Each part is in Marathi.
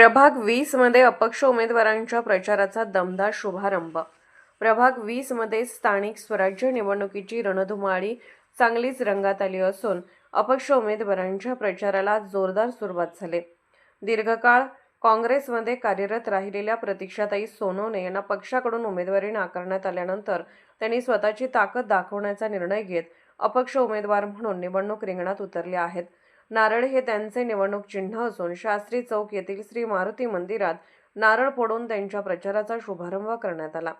प्रभाग वीसमध्ये अपक्ष उमेदवारांच्या प्रचाराचा दमदार शुभारंभ. प्रभाग वीसमध्ये स्थानिक स्वराज्य निवडणुकीची रणधुमाळी चांगलीच रंगात आली असून अपक्ष उमेदवारांच्या प्रचाराला जोरदार सुरुवात झाली. दीर्घकाळ काँग्रेसमध्ये कार्यरत राहिलेल्या प्रतीक्षाताई सोनवणे यांना पक्षाकडून उमेदवारी नाकारण्यात आल्यानंतर त्यांनी स्वतःची ताकद दाखवण्याचा निर्णय घेत अपक्ष उमेदवार म्हणून निवडणूक रिंगणात उतरले आहेत. नारळ हे त्यांचे निवडणूक चिन्ह असून शास्त्री चौक येथील श्री मारुती मंदिरात नारळ फोडून त्यांच्या प्रचाराचा शुभारंभ करण्यात आला.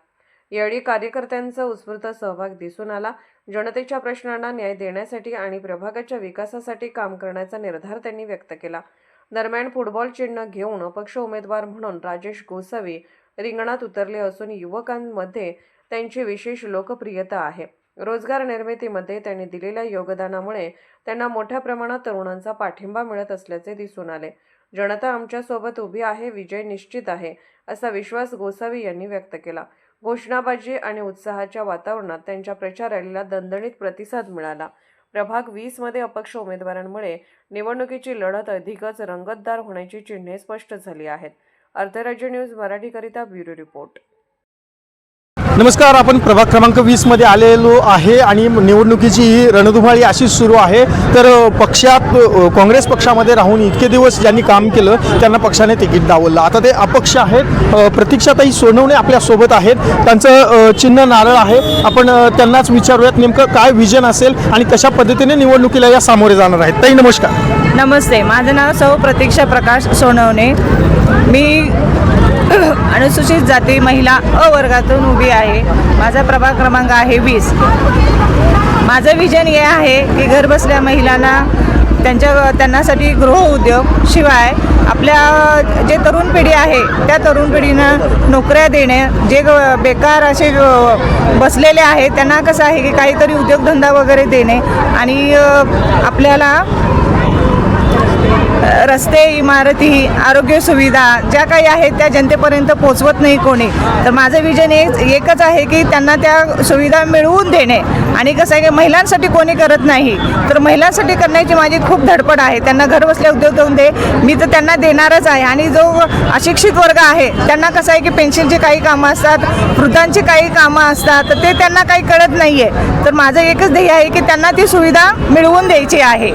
यावेळी कार्यकर्त्यांचा उत्स्फूर्त सहभाग दिसून आला. जनतेच्या प्रश्नांना न्याय देण्यासाठी आणि प्रभागाच्या विकासासाठी काम करण्याचा निर्धार त्यांनी व्यक्त केला. दरम्यान फुटबॉल चिन्ह घेऊन अपक्ष उमेदवार म्हणून राजेश गोसावी रिंगणात उतरले असून युवकांमध्ये त्यांची विशेष लोकप्रियता आहे. रोजगार निर्मितीमध्ये त्यांनी दिलेल्या योगदानामुळे त्यांना मोठ्या प्रमाणात तरुणांचा पाठिंबा मिळत असल्याचे दिसून आले. जनता आमच्यासोबत उभी आहे विजय निश्चित आहे असा विश्वास गोसावी यांनी व्यक्त केला. घोषणाबाजी आणि उत्साहाच्या वातावरणात त्यांच्या प्रचार रॅलीला दणदणीत प्रतिसाद मिळाला. प्रभाग वीसमध्ये अपक्ष उमेदवारांमुळे निवडणुकीची लढत अधिकच रंगतदार होण्याची चिन्हे स्पष्ट झाली आहेत. अर्थराज्य न्यूज मराठीकरिता ब्युरो रिपोर्ट. नमस्कार आपण प्रभाग क्रमांक वीसमध्ये आलेलो आहे आणि निवडणुकीची ही रणधुमाळी अशीच सुरू आहे. तर पक्षात काँग्रेस पक्षामध्ये राहून इतके दिवस ज्यांनी काम केलं त्यांना पक्षाने तिकीट डावललं. आता ते अपक्ष आहेत. प्रतीक्षाताई सोनवणे आपल्यासोबत आहेत. त्यांचं चिन्ह नारळ आहे. आपण त्यांनाच विचारूयात नेमकं काय विजन असेल आणि कशा पद्धतीने निवडणुकीला या सामोरे जाणार आहेत. ताई नमस्कार. नमस्ते. माझं नाव सौ प्रतीक्षा प्रकाश सोनवणे. मी अनुसूचित जाती महिला अ वर्गातून उभी आहे. माझा प्रभाग क्रमांक आहे वीस. माझं विजन हे आहे की घरबसल्या महिलांना त्यांच्या त्यांनासाठी गृहउद्योग शिवाय आपल्या जे तरुण पिढी आहे त्या तरुण पिढीनं नोकऱ्या देणे जे ग- बेकार असे बसलेले आहेत त्यांना कसं आहे की काहीतरी उद्योगधंदा वगैरे देणे आणि आपल्याला रस्ते इमारती आरोग्य सुविधा ज्या काही आहेत त्या जनतेपर्यंत पोचवत नाही कोणी. तर माझं विजन एक एकच आहे की त्यांना त्या सुविधा मिळवून देणे. आणि कसं आहे की महिलांसाठी कोणी करत नाही तर महिलांसाठी करण्याची माझी खूप धडपड आहे. त्यांना घरबसल्या उद्योग देऊन दे. मी तर त्यांना देणारच आहे. आणि जो अशिक्षित वर्ग आहे त्यांना कसं आहे की पेन्शनची काही कामं असतात वृद्धांची काही कामं असतात तर ते त्यांना काही कळत नाही आहे तर माझं एकच ध्येय आहे की त्यांना ती सुविधा मिळवून द्यायची आहे.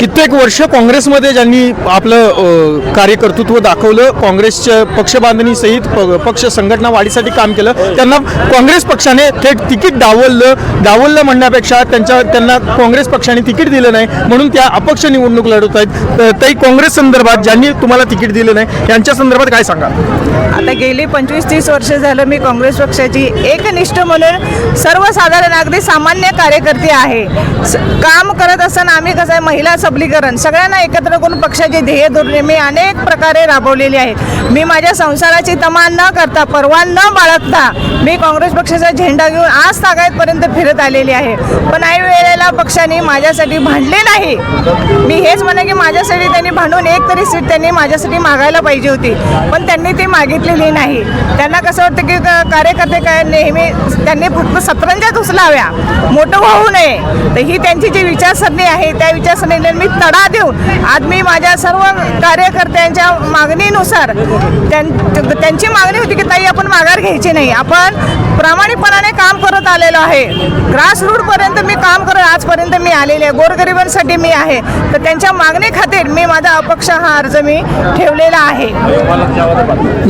कित्येक वर्ष काँग्रेसमध्ये ज्यांनी आपलं कार्यकर्तृत्व दाखवलं काँग्रेसच्या पक्षबांधणीसहित प- पक्ष संघटना वाढीसाठी काम केलं त्यांना काँग्रेस पक्षाने थेट तिकीट डावललं डावललं म्हणण्यापेक्षा त्यांच्या त्यांना काँग्रेस पक्षाने तिकीट दिलं नाही म्हणून त्या अपक्ष निवडणूक लढवत आहेत. तरी काँग्रेस संदर्भात ज्यांनी तुम्हाला तिकीट दिलं नाही यांच्या संदर्भात काय सांगा आता गेली पंचवीस तीस वर्ष झालं मी काँग्रेस पक्षाची एकनिष्ठ म्हणून सर्वसाधारण अगदी सामान्य कार्यकर्ते आहे. काम करत असताना आम्ही कसं आहे महिला सबलीकरण सगळ्यांना एकत्र करून पक्षाचे ध्येय धोरणे मी अनेक प्रकारे राबवलेली आहेत. मी माझ्या संसाराची तमा न करता परवा न बाळगता मी काँग्रेस पक्षाचा झेंडा घेऊन आज तागायतपर्यंत फिरत आलेली आहे. पण काही वेळेला पक्षाने माझ्यासाठी भांडले नाही. मी हेच म्हणा की माझ्यासाठी त्यांनी भांडून एक तरी सीट त्यांनी माझ्यासाठी मागायला पाहिजे होती. पण त्यांनी ती मागितलेली नाही. त्यांना कसं वाटतं की कार्यकर्ते काय नेहमी त्यांनी फक्त सतरंजात उचलाव्या मोठं होऊ नये. तर ही त्यांची जी विचारसरणी आहे त्या विचारसरणीला मी तडा देऊन आज मी माझ्या सर्व कार्यकर्त्यांच्या मागणीनुसार त्यां- त्यांची मागणी होती की ताई आपण माघार घ्यायची नाही. आपण प्रामाणिकपणाने काम करत आलेलो आहे. ग्रासरूटपर्यंत मी काम करत आजपर्यंत मी आलेले आहे. गोरगरिबांसाठी मी आहे. तर त्यांच्या मागणी खातीर मी माझा अपक्ष हा अर्ज मी ठेवलेला आहे.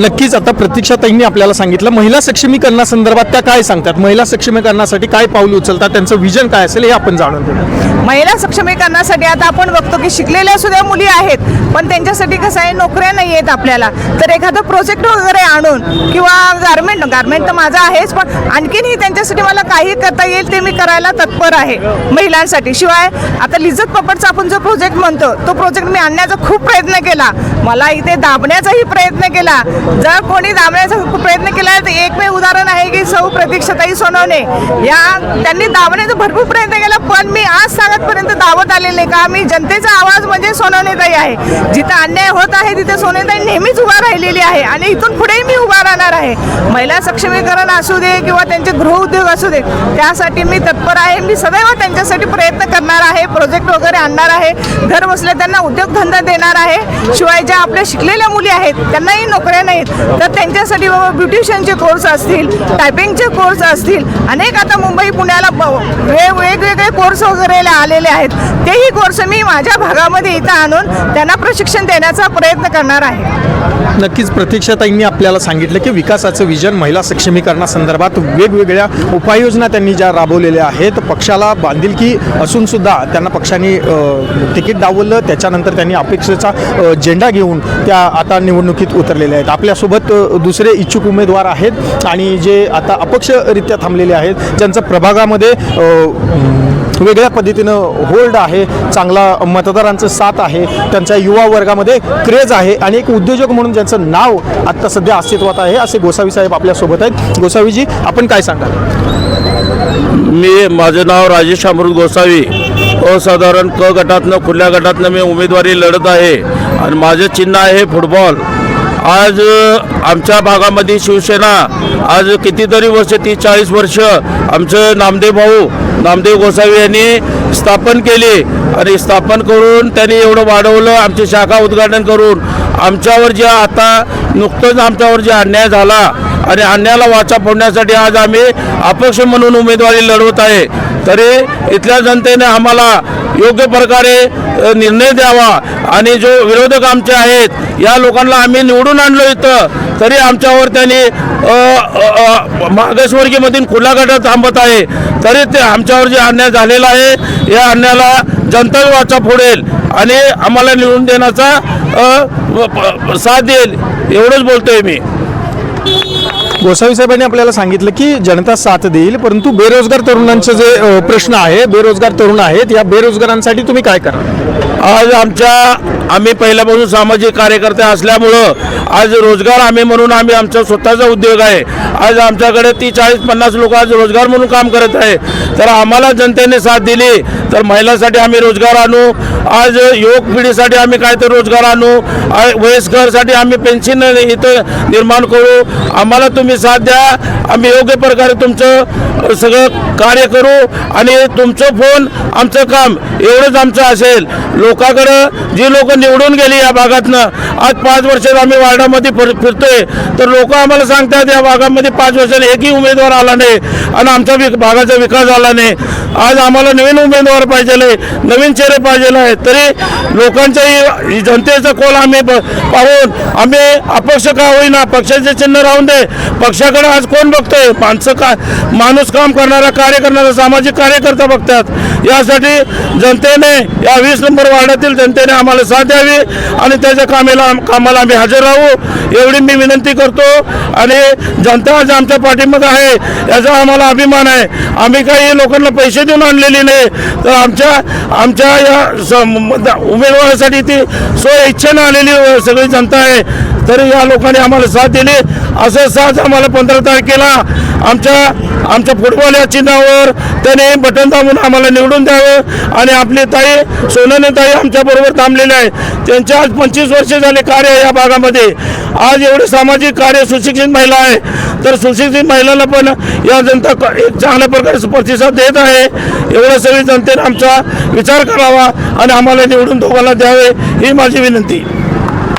नक्कीच आता प्रतीक्षाताईंनी आपल्याला सांगितलं महिला सक्षमीकरणासंदर्भात त्या काय सांगतात? महिला सक्षमीकरणासाठी काय पाऊल उचलतात? त्यांचं विजन काय असेल हे आपण जाणून घेऊ महिला सक्षमीकरणासाठी आता आपण बघतो की शिकलेल्या सुद्धा मुली आहेत पण त्यांच्यासाठी कसं आहे नोकऱ्या नाही आहेत आपल्याला. तर एखादं प्रोजेक्ट वगैरे आणून किंवा गारमेंट गारमेंट तर माझं आहेच पण आणखीनही त्यांच्यासाठी मला काही करता येईल ते मी करायला तत्पर आहे. महिलांसाठी. शिवाय आता लिज्जत पपडचा आपण जो प्रोजेक्ट म्हणतो तो प्रोजेक्ट मी आणण्याचा खूप प्रयत्न केला. मला इथे दाबण्याचाही प्रयत्न केला. जर कोणी दाबण्याचा प्रयत्न केला तर एकमेव उदाहरण आहे की सौ प्रतीक्षताई सोनवणे. या त्यांनी दाबण्याचा भरपूर प्रयत्न केला पण मी आज सांगतपर्यंत दावत आलेले का? मी जनतेचा आवाज म्हणजे सोनवणेताई आहे. जिथं अन्याय होत आहे तिथे सोनवणेताई नेहमीच उभा राहिलेली आहे आणि इथून पुढेही मी उभा राहणार आहे. महिला सक्षमीकरण असू दे किंवा त्यांचे गृहउद्योग असू दे त्यासाठी मी तत्पर आहे. मी सदैव त्यांच्यासाठी प्रयत्न करणार आहे प्रोजेक्ट वगैरे आणणार आहे. घर बसल्या त्यांना उद्योगधंदा देणार आहे. शिवाय ज्या आपल्या शिकलेल्या मुली आहेत त्यांनाही नोकऱ्या नाहीत. तर त्यांच्यासाठी बाबा ब्युटिशियनचे कोर्स असतील टायपिंगचे कोर्स असतील अनेक आता मुंबई पुण्याला ब- वेगवेगळे कोर्स वगैरे आलेले आहेत. तेही कोर्स मी माझ्या भागामध्ये इथं आणून त्यांना प्रशिक्षण देण्याचा प्रयत्न करणार आहे. नक्कीच प्रतीक्षाताईंनी आपल्याला सांगितलं की विकासाचं विजन महिला सक्षमीकरणासंदर्भात वेगवेगळ्या उपाययोजना त्यांनी ज्या राबवलेल्या आहेत पक्षाला बांधिलकी असूनसुद्धा त्यांना पक्षाने तिकीट डावलं त्याच्यानंतर त्यांनी अपेक्षेचा झेंडा घेऊन त्या आता निवडणुकीत उतरलेल्या आहेत. आपल्यासोबत दुसरे इच्छुक उमेदवार आहेत आणि जे आता अपक्षरित्या थांबलेले आहेत ज्यांचं प्रभागामध्ये वेगळ्या पद्धतीनं होल्ड आहे चांगला मतदारांचं साथ आहे त्यांच्या युवा वर्गामध्ये क्रेज आहे आणि एक उद्योजक म्हणून ज्यांचं नाव आत्ता सध्या अस्तित्वात आहे असे गोसावी साहेब आपल्यासोबत आहेत. गोसावीजी आपण काय सांगाल? मी माझं नाव राजेश अमृत गोसावी. असाधारण क गटातनं खुल्या गटातनं मी उमेदवारी लढत आहे. आणि माझं चिन्ह आहे फुटबॉल. आज आमच्या भागामध्ये शिवसेना आज कितीतरी वर्ष तीस चाळीस वर्ष आमचं नामदेव भाऊ नामदेव गोसावी यांनी स्थापन केली. आणि स्थापन करून त्यांनी एवढं वाढवलं आमची शाखा उद्घाटन करून. आमच्यावर जे आता नुकतंच आमच्यावर जे अन्याय झाला आणि अन्यायाला वाचा फोडण्यासाठी आज आम्ही अपक्ष म्हणून उमेदवारी लढवत आहे. तरी इथल्या जनतेने आम्हाला योग्य प्रकारे निर्णय द्यावा आणि जो विरोधक आमचे आहेत या लोकांना आम्ही निवडून आणलो इथं तरी आमच्यावर त्यांनी अ, मागासवर्गीमधून खुला गटात थांबत आहे तरी ते आमच्यावर जे अन्याय झालेला आहे या अन्यायाला जनता वाचा फोडेल आणि आम्हाला निवडून देण्याचा साथ देईल एवढंच बोलतोय मी. गोसावी साहेबांनी आपल्याला सांगितलं की जनता साथ देईल परंतु बेरोजगार तरुणांचे जे प्रश्न आहे बेरोजगार तरुण आहेत या बेरोजगारांसाठी तुम्ही काय करा? आज आमच्या आम्ही पहिल्यापासून सामाजिक कार्यकर्ते असल्यामुळं आज रोजगार आम्ही म्हणून आम्ही आमचा स्वतःचा उद्योग आहे. आज आमच्याकडे ती चाळीस पन्नास लोक आज रोजगार म्हणून काम करत आहे. तर आम्हाला जनतेने साथ दिली तर महिलांसाठी आम्ही रोजगार आणू. आज युवक पिढीसाठी आम्ही काय तर रोजगार आणू. वयस्करसाठी आम्ही पेन्शन इथं निर्माण करू. आम्हाला तुम्ही साथ द्या. आम्ही योग्य प्रकारे तुमचं सगळं कार्य करू आणि तुमचं फोन आमचं काम एवढंच आमचं असेल. लोकांकडं जी लोक निवडून गेली या भागातनं. आज पाच वर्षात आम्ही वार्डामध्ये फिर फिरतोय. तर लोक आम्हाला सांगतात या भागामध्ये पाच वर्षाला एकही उमेदवार आला नाही आणि आमच्या वि भागाचा विकास झाला नाही. आज आम्हाला नवीन उमेदवार पाहिजे नवीन चेहरे पाहिजे आहेत. तरी लोकांच्याही जनतेचा कोल आम्ही पाहून आम्ही अपक्ष का होईना पक्षाचे चिन्ह राहून दे. पक्षाकडे आज कोण बघतोय? माणसं का माणूस काम करणारा कार्य करणारा सामाजिक कार्यकर्ता बघतात. यासाठी जनतेने या वीस नंबर वार्डातील जनतेने आम्हाला साथ द्यावी आणि त्याच्या कामेला कामाला आम्ही हजर राहू. एवढी मी विनंती करतो. आणि जनता आज आमच्या पाठीमध्ये आहे याचा आम्हाला अभिमान आहे. आम्ही काही लोकांना पैसे देऊन आणलेली नाही. तर आमच्या आमच्या या स- उमेदवारासाठी ती स्व इच्छेनं आलेली सगळी जनता आहे. तरी या लोकांनी आम्हाला साथ दिली. असं साथ आम्हाला पंधरा तारखेला आमच्या आमच्या फुटबॉल या चिन्हावर त्याने बटन दाबून आम्हाला निवडून द्यावं. आणि आपली ताई सोनने ताई आमच्याबरोबर थांबलेली आहे. त्यांचे आज पंचवीस वर्ष झाले कार्य या भागामध्ये. आज एवढे सामाजिक कार्य सुशिक्षित महिला आहे. तर सुशिक्षित महिलांना पण या जनता एक चांगल्या प्रकारे प्रतिसाद देत आहे. एवढ्या सगळी जनतेने आमचा विचार करावा आणि आम्हाला निवडून दोघांना द्यावे ही माझी विनंती.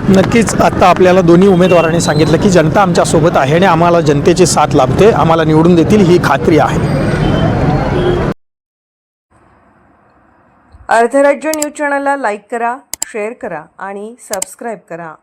नक्कीच आत्ता आपल्याला दोन्ही उमेदवारांनी सांगितलं की जनता आमच्यासोबत आहे आणि आम्हाला जनतेची साथ लाभते आम्हाला निवडून देतील ही खात्री आहे. अर्धराज्य न्यूज चॅनलला लाईक करा शेअर करा आणि सबस्क्राईब करा.